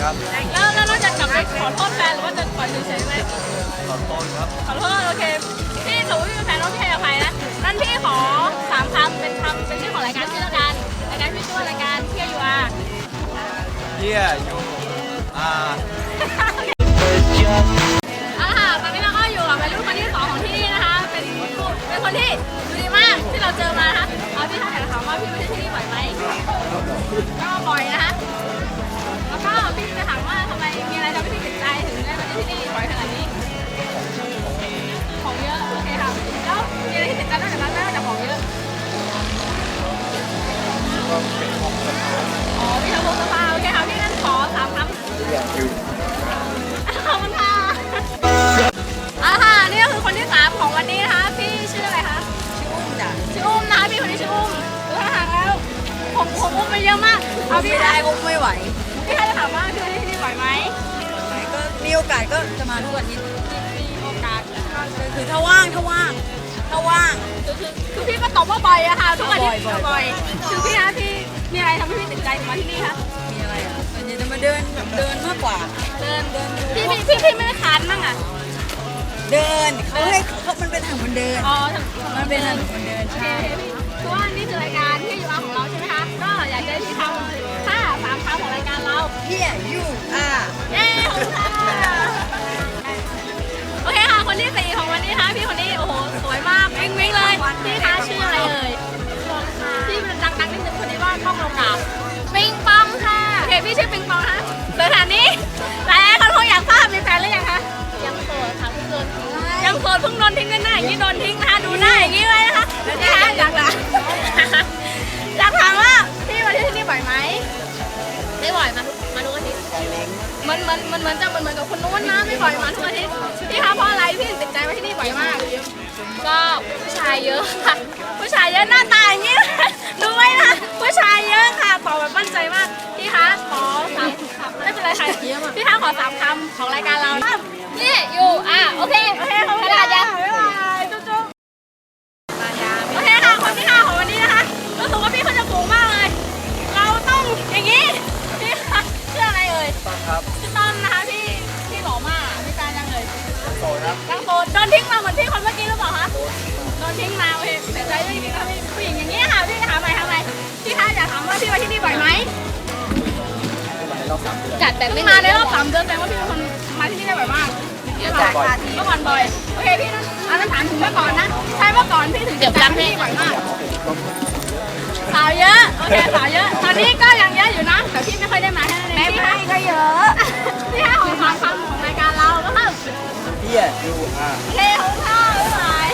ครับแล้วแล้วน้องจะกลับไปขอโทษแฟนหรือว่าจะปล่อยเฉยๆไหมขอโทษครับขอโทษโอเคพี่สมมติพี่เป็นแฟนน้องพี่ให้อภัยนะนั่นพี่ขอสามคำเป็นคำเป็นชื่อของรายการชื่อแล้วกันรายการพี่ชื่อว่ารายการเที่ยวยูอาร์เฮียอยู่อ่า Was just เอาละค่ะตอนนี้เราก็อยู่กับวัยรุ่นคนที่สองของที่นี่นะคะเป็นเป็นคนที่ดูดีมากที่เราเจอมานะคะเอาพี่เขาอยากจะถามว่าพี่มาเที่ยวที่นี่บ่อยไหมก็บ่อยนะคะแล้วก็ พี่จะถามว่าทำไมมีอะไรทำให้พี่ติดใจถึงได้มาที่ที่นี่บ่อยขนาดนี้ ของเยอะโอเคค่ะแล้วมีอะไรที่ติดใจนอกจากนั้นไหมนอกจากของเยอะอ๋อพี่ทำวงสภาโอเคค่ะพี่งั้นขอสามคำ ขอบคุณค่ะเอาละค่ะนี่ก็คือคนที่สามของวันนี้นะคะ พี่ชื่ออะไรคะ ชื่ออุ้มจ้ะ ชื่ออุ้มนะคะพี่คนนี้ชื่ออุ้มดูท่าทางแล้วผมผมอุ้มไปเยอะมาก เอาพี่ไม่ได้ก็ไม่ไหว พี่คะจะถามว่าพี่มาที่นี่บ่อยไหมก็มีโอกาสก็จะมาทุกอาทิตย์มีโอกาสคือถ้าว่างถ้าว่างถ้าว่างคือคือคือพี่ก็ตอบว่าบ่อยอะค่ะทุกอาทิตย์บ่อยๆบ่อยคือพี่นะพี่มีอะไรทำให้พี่ติดใจมาที่นี่คะมีอะไรอะส่วนใหญ่จะมาเดินแบบเดินมากกว่า เดินเดินพี่พี่พี่พี่ไม่ได้คันบ้างอะเดินเขาให้เขามันเป็นทางมันเดินอ๋อมันเป็นทางมันเดินโอเคใช่พี่คือว่านี่คือรายการที่อยู่อาของเรา การเราเฮียยูอ่าเย้ขอบคุณค่ะโอเคค่ะ คนที่สี่ของวันนี้นะคะพี่คนนี้ โอ้โห สวยมากวิ่งวิ่งเลย พี่คะชื่ออะไรเอ่ยพี่มันดังๆนิดนึงคนนี้ว่ากล้องโลกา มันมันมันเหมือนจะเหมือนเหมือนกับคนนู้นนะไม่บ่อยมาทุกอาทิตย์พี่คะเพราะอะไรพี่ถึงติดใจมาที่นี่บ่อยมาก ก็ผู้ชายเยอะค่ะ ผู้ชายเยอะหน้าตาอย่างนี้ดูไว้นะผู้ชายเยอะค่ะตอบแบบมั่นใจมากพี่คะขอสามคำไม่เป็นไรค่ะพี่คะขอสามคำของรายการเรานี่อยู่อะโอเคโอเคขอบ นทิ้งมาเหมือนพี่คนเมื่อกี้หรือเปล่าคะโดนทิ้งมาโอเคเสียใจด้วยจริงๆค่ะพี่ผู้หญิงอย่างนี้ค่ะพี่ถามไปทำไมพี่คะอยากถามว่าพี่มาที่นี่บ่อยไหมรอบสามเดือนจัดแต่ไม่มาในรอบสามเดือนแสดงว่าพี่เป็นคนมาที่นี่ได้บ่อยมากเมื่อก่อนเมื่อก่อนบ่อยโอเคพี่นั่นอันนั้นถามถึงเมื่อก่อนนะใช่เมื่อก่อนพี่ถึงจะมาที่นี่บ่อยมากสาวเยอะโอเคสาวเยอะ ตอนนี้ก็ยังเยอะอยู่นะแต่พี่ไม่ค่อยได้มาแค่นั้นเองพี่ให้ก็เยอะพี่ให้ของความคำของ เฮียอยู่อ่าโอเคของข้าวบ๊ายบาย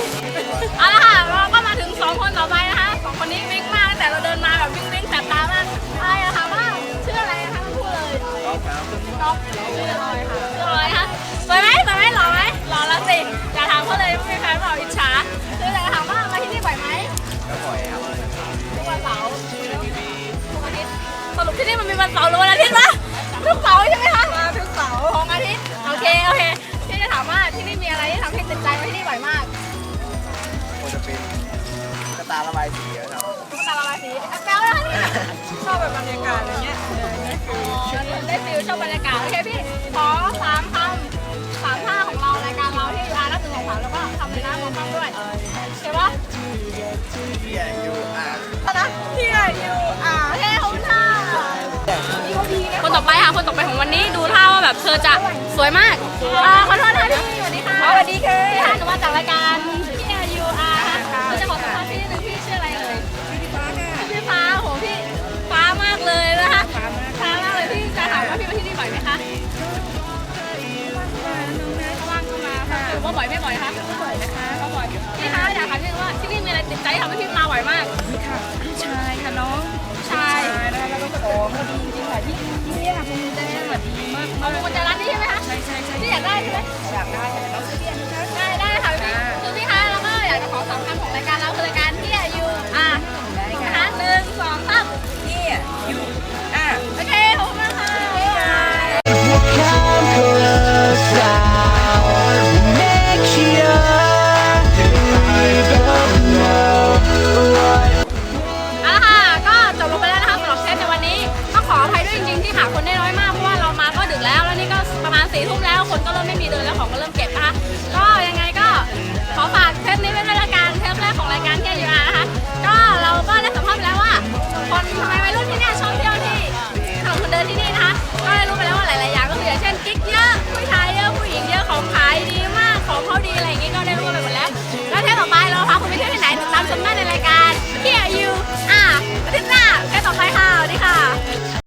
เอาละค่ะเราก็มาถึงสองคนต่อไปนะคะสองคนนี้วิ่งมากตั้งแต่เราเดินมาแบบวิ่งวิ่งแสบตามากอะไรอะคะว่าชื่ออะไรนะคะต้องพูดเลยก๊อฟครับก๊อฟชื่อลอยค่ะชื่อลอยค่ะาระบายสีอะครับตุ๊กตาระบายสีแป๊วนะคะเนี่ยชอบแบบบรรยากาศอะไรเงี้ยอ๋อได้ฟิลชอบบรรยากาศ โอเคพี่ ขอสามคำสามท่าของเรารายการเราที่อยู่อาร์นับหนึ่งของสามแล้วก็ทำในหน้ามองกล้องด้วยโอเคปะเฮียอยู่อ่านะที่ไหนอยู่อ่าเคขอบคุณค่ะคนต่อไปค่ะ คนต่อไปของวันนี้ดูท่าว่าแบบเธอจะสวยมากอ่าขอโทษนะพี่สวัสดีค่ะสวัสดีค่ะพี่ฮานหนูมาจากรายการ ใจทำให้พี่มาไหวมากนี่ค่ะลูกชายค่ะน้องชายนะคแล้วก็ขอพอดีจริงค่ะพี่พี่เนี่ยค่ะคุณแจ้งดีมากเอามากกุญแจร้านนี้ใช่ไหมคะใช่ใช่ใช่ที่อยากได้ใช่ไหมอยากได้แล้ว ขออภัยด้วยจริงๆที่หาคนได้น้อยมากเพราะว่าเรามาก็ดึกแล้วแล้วนี่ก็ประมาณสี่ทุ่มแล้ว คนก็เริ่มไม่มีเดินแล้วของก็เริ่มเก็บนะคะก็ยังไงก็ขอฝากเทปนี้ไว้ด้วยละกันเทปแรกของรายการที่อยู่นะคะ ก็เราก็ได้สัมภาษณ์ไปแล้วว่า คนทำไมวัยรุ่นที่เนี่ยชอบเที่ยวที่ถนนคนเดินที่นี่นะคะก็ได้รู้ไปแล้วว่าหลายๆอย่างก็คืออย่างเช่นกิ๊กเยอะ ค่ะ